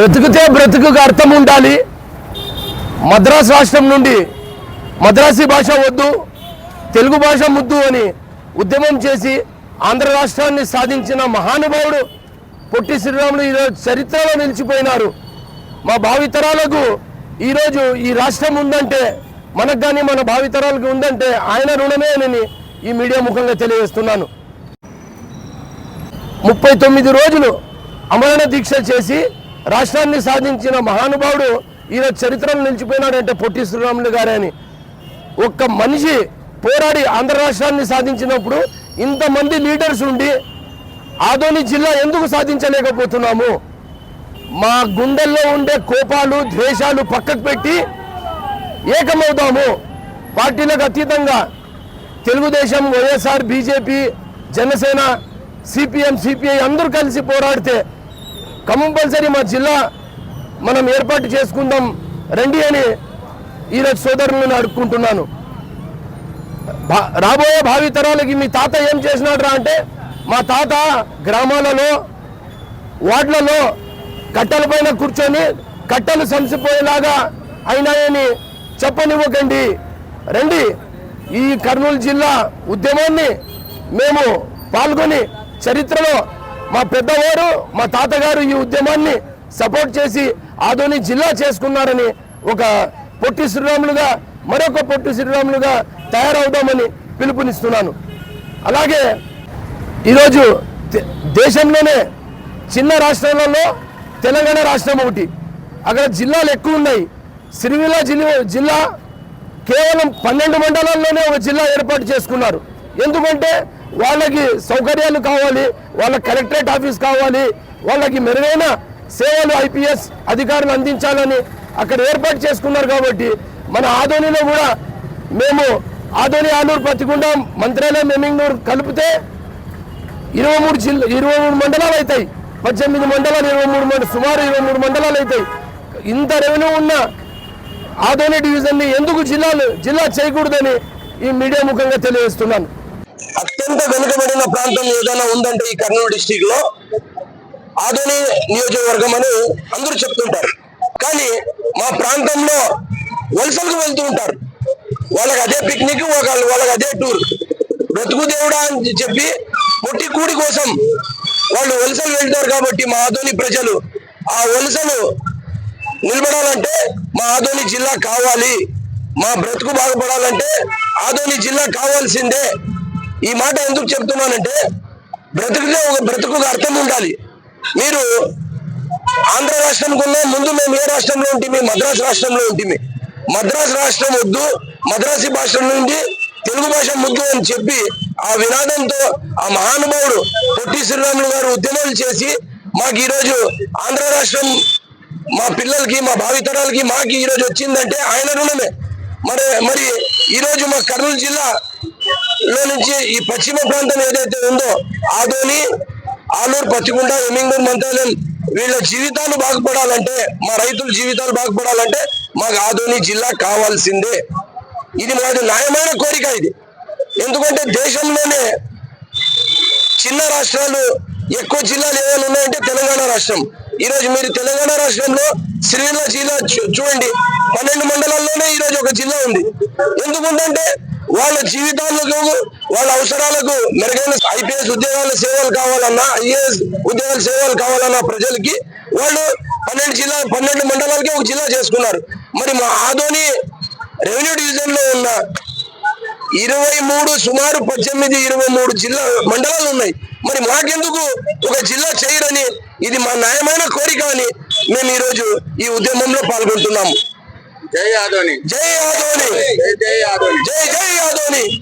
బ్రతుకుతే బ్రతుకుకు అర్థం ఉండాలి. మద్రాసు రాష్ట్రం నుండి మద్రాసీ భాష వద్దు తెలుగు భాష ముద్దు అని ఉద్యమం చేసి ఆంధ్ర రాష్ట్రాన్ని సాధించిన మహానుభావుడు పొట్టి శ్రీరాములు ఈరోజు చరిత్రలో నిలిచిపోయినారు. మా భావితరాలకు ఈరోజు ఈ రాష్ట్రం ఉందంటే మనకు కానీ మన భావితరాలకు ఉందంటే ఆయన రుణమే అని ఈ మీడియా ముఖంగా తెలియజేస్తున్నాను. ముప్పై తొమ్మిది రోజులు అమరణ దీక్ష చేసి రాష్ట్రాన్ని సాధించిన మహానుభావుడు ఈరోజు చరిత్రలో నిలిచిపోయినాడంటే పొట్టి శ్రీరాములు గారే అని. ఒక్క మనిషి పోరాడి ఆంధ్ర రాష్ట్రాన్ని సాధించినప్పుడు ఇంతమంది లీడర్స్ ఉండి ఆదోని జిల్లా ఎందుకు సాధించలేకపోతున్నాము? మా గుండెల్లో ఉండే కోపాలు ద్వేషాలు పక్కకు పెట్టి ఏకమవుతాము పార్టీలకు అతీతంగా Telugu Desam YSR BJP Janasena CPM CPI అందరూ కలిసి పోరాడితే కంపల్సరీ మా జిల్లా మనం ఏర్పాటు చేసుకుందాం. రండి అని ఈరోజు సోదరులను అడుక్కుంటున్నాను. రాబోయే భావి తరాలకి మీ తాత ఏం చేసినాడు రా అంటే మా తాత గ్రామాలలో వార్డులలో కట్టెల పైన కూర్చొని కట్టెలు సంసిపోయేలాగా అయినాయని చెప్పనివ్వకండి. రండి ఈ కర్నూలు జిల్లా ఉద్యమాన్ని మేము పాల్గొని చరిత్రలో మా పెద్దవారు మా తాతగారు ఈ ఉద్యమాన్ని సపోర్ట్ చేసి ఆదోని జిల్లా చేసుకున్నారని ఒక పొట్టి శ్రీరాములుగా మరొక పొట్టి శ్రీరాములుగా తయారవుదామని పిలుపునిస్తున్నాను. అలాగే ఈరోజు దేశంలోనే చిన్న రాష్ట్రాలలో తెలంగాణ రాష్ట్రం ఒకటి. అక్కడ జిల్లాలు ఎక్కువ ఉన్నాయి. సిరివిల్ల జిల్లా జిల్లా కేవలం పన్నెండు మండలాల్లోనే ఒక జిల్లా ఏర్పాటు చేసుకున్నారు. ఎందుకంటే వాళ్ళకి సౌకర్యాలు కావాలి వాళ్ళ కలెక్టరేట్ ఆఫీస్ కావాలి వాళ్ళకి మెరుగైన సేవలు ఐపీఎస్ అధికారులు అందించాలని అక్కడ ఏర్పాటు చేసుకున్నారు కాబట్టి మన ఆదోనిలో కూడా మేము ఆదోని ఆలూరు పత్తికొండ మంత్రాలయం ఎమ్మింగనూరు కలిపితే ఇరవై మూడు జిల్లా ఇరవై మూడు మండలాలు అవుతాయి. పద్దెనిమిది మండలాలు ఇరవై మూడు మండ సుమారు ఇరవై మూడు మండలాలు అవుతాయి. ఇంత రెవెన్యూ ఉన్న ఆదోని డివిజన్ని ఎందుకు జిల్లాలు జిల్లా చేయకూడదని ఈ మీడియా ముఖంగా తెలియజేస్తున్నాను. అత్యంత వెనుకబడిన ప్రాంతం ఏదైనా ఉందంటే ఈ కర్నూలు డిస్టిక్లో ఆదోని నియోజకవర్గం అని అందరూ చెప్తుంటారు. కానీ మా ప్రాంతంలో వలసలకు వెళ్తూ ఉంటారు. వాళ్ళకి అదే పిక్నిక్ వాళ్ళు వాళ్ళకి అదే టూర్ బ్రతుకు దేవుడా అని చెప్పి పొట్టి కూడి కోసం వాళ్ళు వలసలు వెళ్తారు కాబట్టి మా ఆదోని ప్రజలు ఆ వలసలు నిలబడాలంటే మా ఆదోని జిల్లా కావాలి. మా బ్రతుకు బాగుపడాలంటే ఆదోని జిల్లా కావాల్సిందే. ఈ మాట ఎందుకు చెప్తున్నానంటే బ్రతుకుతే ఒక బ్రతుకు అర్థం ఉండాలి. మీరు ఆంధ్ర రాష్ట్రం కన్నా ముందు మేము ఏ రాష్ట్రంలో ఉంటే మద్రాసు రాష్ట్రంలో ఉంటే మద్రాసు రాష్ట్రం వద్దు మద్రాసి భాష నుండి తెలుగు భాష ముద్దు అని చెప్పి ఆ వినాదంతో ఆ మహానుభావుడు పొట్టి శ్రీరాములు గారు ఉద్యమాలు చేసి మాకు ఈరోజు ఆంధ్ర రాష్ట్రం మా పిల్లలకి మా భావితరాలకి మాకు ఈరోజు వచ్చిందంటే ఆయన రుణమే. మరి మరి ఈరోజు మా కర్నూలు జిల్లా లో నుంచి ఈ పశ్చిమ ప్రాంతం ఏదైతే ఉందో ఆదోని ఆలూరు పచ్చిగుంట ఎమ్మింగూరు మంత్రాలయం వీళ్ళ జీవితాలు బాగుపడాలంటే మా రైతుల జీవితాలు బాగుపడాలంటే మాకు ఆదోని జిల్లా కావాల్సిందే. ఇది మాది న్యాయమైన కోరిక ఇది. ఎందుకంటే దేశంలోనే చిన్న రాష్ట్రాలు ఎక్కువ జిల్లాలు ఏమైనా ఉన్నాయంటే తెలంగాణ రాష్ట్రం. ఈ రోజు మీరు తెలంగాణ రాష్ట్రంలో శ్రీలంక జిల్లా చూ- చూడండి. పన్నెండు మండలాల్లోనే ఈ రోజు ఒక జిల్లా ఉంది. ఎందుకుందంటే వాళ్ళ జీవితాలకు వాళ్ళ అవసరాలకు మెరుగైన ఐపీఎస్ ఉద్యోగాల సేవలు కావాలన్నా ఐఏఎస్ ఉద్యోగాల సేవలు కావాలన్నా ప్రజలకి వాళ్ళు పన్నెండు జిల్లా పన్నెండు మండలాలకి ఒక జిల్లా చేసుకున్నారు. మరి మా ఆదోని రెవెన్యూ డివిజన్లో ఉన్న ఇరవై మూడు సుమారు పద్దెనిమిది ఇరవై మూడు జిల్లా మండలాలు ఉన్నాయి. మరి మాకెందుకు ఒక జిల్లా చేయరని? ఇది మా న్యాయమైన కోరిక అని మేము ఈరోజు ఈ ఉద్యమంలో పాల్గొంటున్నాము. జై ఆదోని. జై ఆదోని. జై జై ఆదోని. జై జై ఆదోని.